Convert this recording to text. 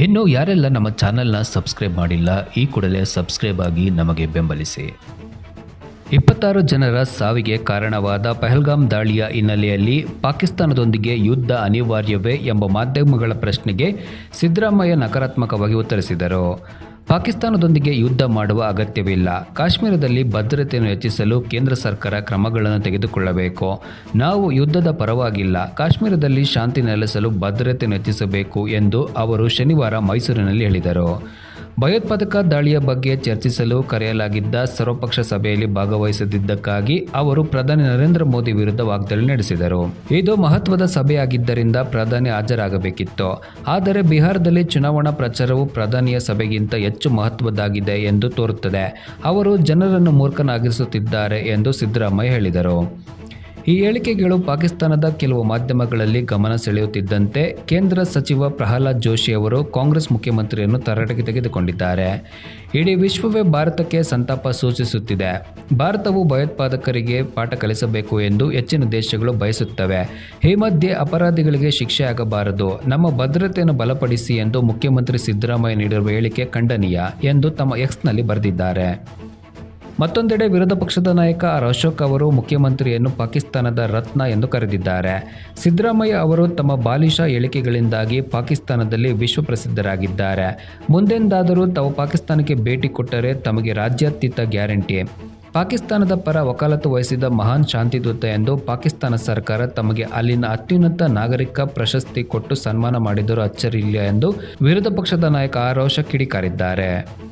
ಇನ್ನು ಯಾರೆಲ್ಲ ನಮ್ಮ ಚಾನೆಲ್ನ ಸಬ್ಸ್ಕ್ರೈಬ್ ಮಾಡಿಲ್ಲ, ಈ ಕೂಡಲೇ ಸಬ್ಸ್ಕ್ರೈಬ್ ಆಗಿ ನಮಗೆ ಬೆಂಬಲಿಸಿ. ಇಪ್ಪತ್ತಾರು ಜನರ ಸಾವಿಗೆ ಕಾರಣವಾದ ಪಹಲ್ಗಾಮ್ ದಾಳಿಯ ಹಿನ್ನೆಲೆಯಲ್ಲಿ ಪಾಕಿಸ್ತಾನದೊಂದಿಗೆ ಯುದ್ಧ ಅನಿವಾರ್ಯವೇ ಎಂಬ ಮಾಧ್ಯಮಗಳ ಪ್ರಶ್ನೆಗೆ ಸಿದ್ದರಾಮಯ್ಯ ನಕಾರಾತ್ಮಕವಾಗಿ ಉತ್ತರಿಸಿದರು. ಪಾಕಿಸ್ತಾನದೊಂದಿಗೆ ಯುದ್ಧ ಮಾಡುವ ಅಗತ್ಯವಿಲ್ಲ. ಕಾಶ್ಮೀರದಲ್ಲಿ ಭದ್ರತೆಯನ್ನು ಹೆಚ್ಚಿಸಲು ಕೇಂದ್ರ ಸರ್ಕಾರ ಕ್ರಮಗಳನ್ನು ತೆಗೆದುಕೊಳ್ಳಬೇಕು. ನಾವು ಯುದ್ಧದ ಪರವಾಗಿಲ್ಲ. ಕಾಶ್ಮೀರದಲ್ಲಿ ಶಾಂತಿ ನೆಲೆಸಲು ಭದ್ರತೆಯನ್ನು ಹೆಚ್ಚಿಸಬೇಕು ಎಂದು ಅವರು ಶನಿವಾರ ಮೈಸೂರಿನಲ್ಲಿ ಹೇಳಿದರು. ಭಯೋತ್ಪಾದಕ ದಾಳಿಯ ಬಗ್ಗೆ ಚರ್ಚಿಸಲು ಕರೆಯಲಾಗಿದ್ದ ಸರ್ವಪಕ್ಷ ಸಭೆಯಲ್ಲಿ ಭಾಗವಹಿಸದಿದ್ದಕ್ಕಾಗಿ ಅವರು ಪ್ರಧಾನಿ ನರೇಂದ್ರ ಮೋದಿ ವಿರುದ್ಧ ವಾಗ್ದಾಳಿ ನಡೆಸಿದರು. ಇದು ಮಹತ್ವದ ಸಭೆಯಾಗಿದ್ದರಿಂದ ಪ್ರಧಾನಿ ಹಾಜರಾಗಬೇಕಿತ್ತು. ಆದರೆ ಬಿಹಾರದಲ್ಲಿ ಚುನಾವಣಾ ಪ್ರಚಾರವು ಪ್ರಧಾನಿಯ ಸಭೆಗಿಂತ ಹೆಚ್ಚು ಮಹತ್ವದ್ದಾಗಿದೆ ಎಂದು ತೋರುತ್ತದೆ. ಅವರು ಜನರನ್ನು ಮೂರ್ಖನಾಗಿಸುತ್ತಿದ್ದಾರೆ ಎಂದು ಸಿದ್ದರಾಮಯ್ಯ ಹೇಳಿದರು. ಈ ಹೇಳಿಕೆಗಳು ಪಾಕಿಸ್ತಾನದ ಕೆಲವು ಮಾಧ್ಯಮಗಳಲ್ಲಿ ಗಮನ ಸೆಳೆಯುತ್ತಿದ್ದಂತೆ ಕೇಂದ್ರ ಸಚಿವ ಪ್ರಹ್ಲಾದ್ ಜೋಶಿ ಅವರು ಕಾಂಗ್ರೆಸ್ ಮುಖ್ಯಮಂತ್ರಿಯನ್ನು ತರಾಟೆಗೆ ತೆಗೆದುಕೊಂಡಿದ್ದಾರೆ. ಇಡೀ ವಿಶ್ವವೇ ಭಾರತಕ್ಕೆ ಸಂತಾಪ ಸೂಚಿಸುತ್ತಿದೆ. ಭಾರತವು ಭಯೋತ್ಪಾದಕರಿಗೆ ಪಾಠ ಕಲಿಸಬೇಕು ಎಂದು ಹೆಚ್ಚಿನ ದೇಶಗಳು ಬಯಸುತ್ತವೆ. ಈ ಮಧ್ಯೆ ಅಪರಾಧಿಗಳಿಗೆ ಶಿಕ್ಷೆ ಆಗಬಾರದು. ನಮ್ಮ ಭದ್ರತೆಯನ್ನು ಬಲಪಡಿಸಿ ಎಂದು ಮುಖ್ಯಮಂತ್ರಿ ಸಿದ್ದರಾಮಯ್ಯ ನೀಡಿರುವ ಹೇಳಿಕೆ ಖಂಡನೀಯ ಎಂದು ತಮ್ಮ ಎಕ್ಸ್ನಲ್ಲಿ ಬರೆದಿದ್ದಾರೆ. ಮತ್ತೊಂದೆಡೆ ವಿರೋಧ ಪಕ್ಷದ ನಾಯಕ ಅಶೋಕ್ ಅವರು ಮುಖ್ಯಮಂತ್ರಿಯನ್ನು ಪಾಕಿಸ್ತಾನದ ರತ್ನ ಎಂದು ಕರೆದಿದ್ದಾರೆ. ಸಿದ್ದರಾಮಯ್ಯ ಅವರು ತಮ್ಮ ಬಾಲಿಶ ಹೇಳಿಕೆಗಳಿಂದಾಗಿ ಪಾಕಿಸ್ತಾನದಲ್ಲಿ ವಿಶ್ವಪ್ರಸಿದ್ಧರಾಗಿದ್ದಾರೆ. ಮುಂದೆಂದಾದರೂ ತಾವು ಪಾಕಿಸ್ತಾನಕ್ಕೆ ಭೇಟಿ ಕೊಟ್ಟರೆ ತಮಗೆ ರಾಜ್ಯಾತೀತ ಗ್ಯಾರಂಟಿ. ಪಾಕಿಸ್ತಾನದ ಪರ ವಕಾಲತ್ತು ವಹಿಸಿದ ಮಹಾನ್ ಶಾಂತಿದೂತ ಎಂದು ಪಾಕಿಸ್ತಾನ ಸರ್ಕಾರ ತಮಗೆ ಅಲ್ಲಿನ ಅತ್ಯುನ್ನತ ನಾಗರಿಕ ಪ್ರಶಸ್ತಿ ಕೊಟ್ಟು ಸನ್ಮಾನ ಮಾಡಿದರೂ ಅಚ್ಚರಿಯಿಲ್ಲ ಎಂದು ವಿರೋಧ ಪಕ್ಷದ ನಾಯಕ ಅಶೋಕ್ ಕಿಡಿಕಾರಿದ್ದಾರೆ.